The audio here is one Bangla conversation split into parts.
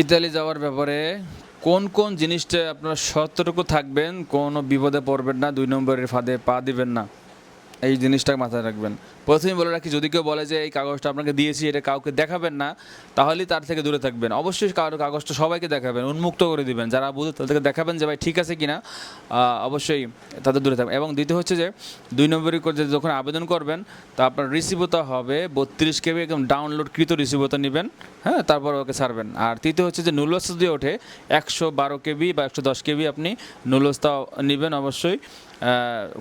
ইতালি যাওয়ার ব্যাপারে কোন কোন জিনিসটা আপনারা সতর্ক থাকবেন, কোনো বিপদে পড়বেন না, দুই নম্বরের ফাঁদে পা দিবেন না। এই জিনিসটা মাথায় রাখবেন। প্রথমেই বলে রাখি, যদি কেউ বলে যে এই কাগজটা আপনাকে দিয়েছি, এটা কাউকে দেখাবেন না, তাহলেই তার থেকে দূরে থাকবেন। অবশ্যই কারও কাগজটা সবাইকে দেখাবেন, উন্মুক্ত করে দিবেন। যারা বুঝে তাদেরকে দেখাবেন যে ভাই ঠিক আছে কিনা অবশ্যই তাদের দূরে থাকবেন। এবং দ্বিতীয় হচ্ছে যে, দুই নম্বরই যখন আবেদন করবেন, তা আপনার রিসিভতা হবে, বত্রিশ কেবি একদম ডাউনলোডকৃত রিসিভতা নেবেন হ্যাঁ তারপর ওকে ছাড়বেন। আর তৃতীয় হচ্ছে যে নুলস যদি ওঠে, একশো বারো কেবি বা একশো দশ কেবি আপনি নুলসটা নেবেন অবশ্যই।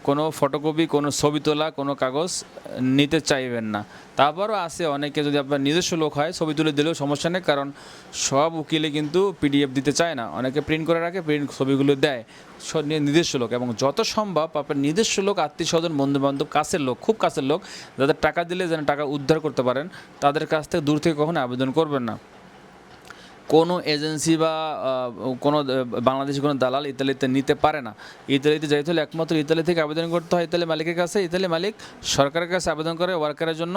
কোনো ফটোকপি কোনো ছবি তোলা, কোনো কাগজ নিতে চাইবেন না। তারপরও আছে অনেকে যদি আপনার নিজস্ব লোক হয়, ছবি তুলে দিলেও সমস্যা নেই, কারণ সব উকিলে কিন্তু পিডিএফ দিতে চায় না। অনেকে প্রিন্ট করে রাখে প্রিন্ট ছবিগুলো দেয়। নিজস্ব লোক। এবং যত সম্ভব আপনার নিজস্ব লোক আত্মীয় স্বজন বন্ধু বান্ধব কাছের লোক, খুব কাছের লোক, যাদের টাকা দিলে যেন টাকা উদ্ধার করতে পারেন, তাদের কাছ থেকে দূর থেকে কখনো আবেদন করবেন না। কোনো এজেন্সি বা কোনো বাংলাদেশি কোনো দালাল ইতালিতে নিতে পারে না। ইতালিতে যাইতে হলে একমাত্র ইতালি থেকে আবেদন করতে হয় ইতালি মালিকের কাছে, ইতালি মালিক সরকারের কাছে আবেদন করে ওয়ার্কারের জন্য।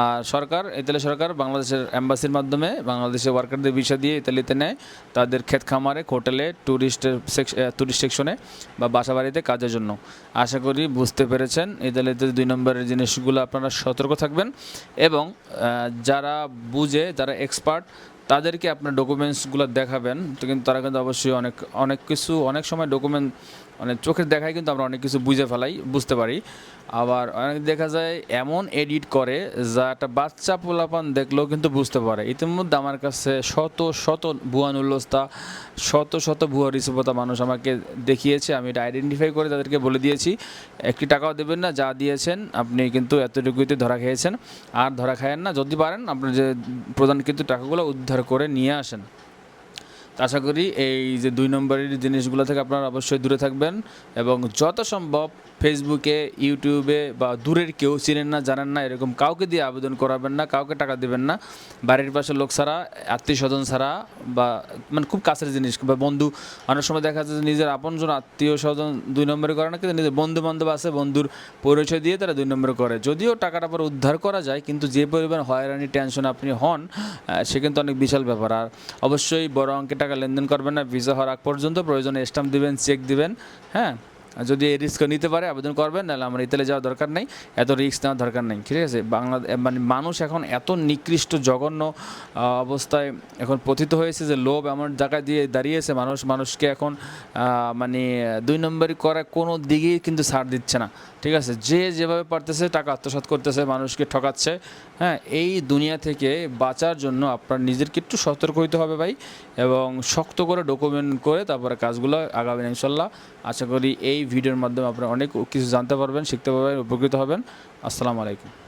আর সরকার, ইতালি সরকার বাংলাদেশের অ্যাম্বাসির মাধ্যমে বাংলাদেশের ওয়ার্কারদের বিষয় দিয়ে ইতালিতে নেয়। তাদের ক্ষেত খামারে হোটেলে ট্যুরিস্টের ট্যুরিস্ট সেকশনে বা বাসা বাড়িতে কাজের জন্য। আশা করি বুঝতে পেরেছেন, ইতালিতে দুই নম্বরের জিনিসগুলো আপনারা সতর্ক থাকবেন। এবং যারা বুঝে, যারা এক্সপার্ট তাদেরকে আপনার ডকুমেন্টসগুলো দেখাবেন। তো কিন্তু তারা কিন্তু অবশ্যই অনেক অনেক কিছু, অনেক সময় ডকুমেন্ট মানে চোখের দেখায় কিন্তু আমরা অনেক কিছু বুঝে ফেলাই, বুঝতে পারি। আবার অনেক দেখা যায় এমন এডিট করে যা একটা বাচ্চা পোলাপান দেখলেও কিন্তু বুঝতে পারে। ইতিমধ্যে আমার কাছে শত শত ভুয়া নুল্লস্তা শত শত ভুয়া রিসিভতা মানুষ আমাকে দেখিয়েছে। আমি এটা আইডেন্টিফাই করে তাদেরকে বলে দিয়েছি, একটি টাকাও দেবেন না, যা দিয়েছেন আপনি কিন্তু এতটুকুতে ধরা খেয়েছেন। আর ধরা খায়েন না, যদি পারেন আপনার যে প্রধান কিন্তু টাকাগুলো উদ্ধার করে নিয়ে আসেন। আশা করি এই যে দুই নম্বরের জিনিসগুলো থেকে আপনারা অবশ্যই দূরে থাকবেন এবং যত সম্ভব ফেসবুকে ইউটিউবে বা দূরের কেউ চিনেন না, জানেন না, এরকম কাউকে দিয়ে আবেদন করাবেন না, কাউকে টাকা দেবেন না। বাড়ির পাশের লোক ছাড়া, আত্মীয় স্বজন ছাড়া বা মানে খুব কাছের জিনিস, বা বন্ধু, অনেক সময় দেখা যায় যে নিজের আপনজন, আত্মীয় স্বজন দুই নম্বরে করে না, কিন্তু নিজের বন্ধু বান্ধব আছে, বন্ধুর পরিচয় দিয়ে তারা দুই নম্বরে করে। যদিও টাকাটা পর উদ্ধার করা যায়, কিন্তু যে পরিমাণ হয়রানি, টেনশন আপনি হন সে কিন্তু অনেক বিশাল ব্যাপার। আর অবশ্যই বড় অঙ্কের টাকা লেনদেন করবেন না, ভিসা হওয়ার আগ পর্যন্ত প্রয়োজনে স্টাম্প দিবেন চেক দিবেন হ্যাঁ? যদি এই রিস্ক নিতে পারে, আবেদন করবেন, নাহলে আমার ইতালি যাওয়ার দরকার নেই। এত রিস্ক নেওয়ার দরকার নেই, ঠিক আছে? বাংলা মানে মানুষ এখন এত নিকৃষ্ট, জঘন্য অবস্থায় এখন পতিত হয়েছে যে লোভ এমন জায়গায় দিয়ে দাঁড়িয়েছে, মানুষ, মানুষকে এখন মানে দুই নম্বরই করা কোনো দিকেই কিন্তু ছাড় দিচ্ছে না, ঠিক আছে? যে যেভাবে পারতেছে, টাকা আত্মসাৎ করতেছে, মানুষকে ঠকাচ্ছে হ্যাঁ? এই দুনিয়া থেকে বাঁচার জন্য আপনার নিজেরকে একটু সতর্ক হইতে হবে ভাই, এবং শক্ত করে ডকুমেন্ট করে তারপরে কাজগুলো আগাবেন ইনশাল্লাহ। আশা করি এই ভিডিওর মাধ্যমে আপনারা অনেক কিছু জানতে পারবেন শিখতে পারবেন উপকৃত হবেন। আসসালামু আলাইকুম।